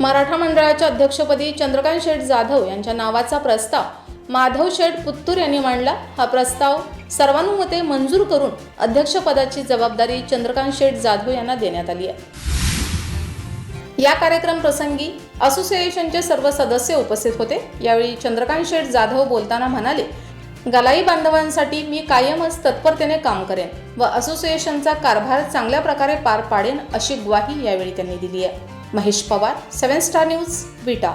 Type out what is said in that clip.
मराठा मंडळाच्या अध्यक्षपदी चंद्रकांत शेठ जाधव यांच्या नावाचा प्रस्ताव माधव शेठ पुत्तूर यांनी मांडला. हा प्रस्ताव सर्वानुमते मंजूर करून अध्यक्षपदाची जबाबदारी चंद्रकांत शेठ जाधव यांना देण्यात आली आहे. या कार्यक्रम प्रसंगी असोसिएशनचे सर्व सदस्य उपस्थित होते. यावेळी चंद्रकांत शेठ जाधव बोलताना म्हणाले गलाई बांधवांसाठी मी कायमच तत्परतेने काम करेन व असोसिएशनचा कारभार चांगल्या प्रकारे पार पाडेन अशी ग्वाही यावेळी त्यांनी दिली आहे. Mahesh Pawar seven star news Vita.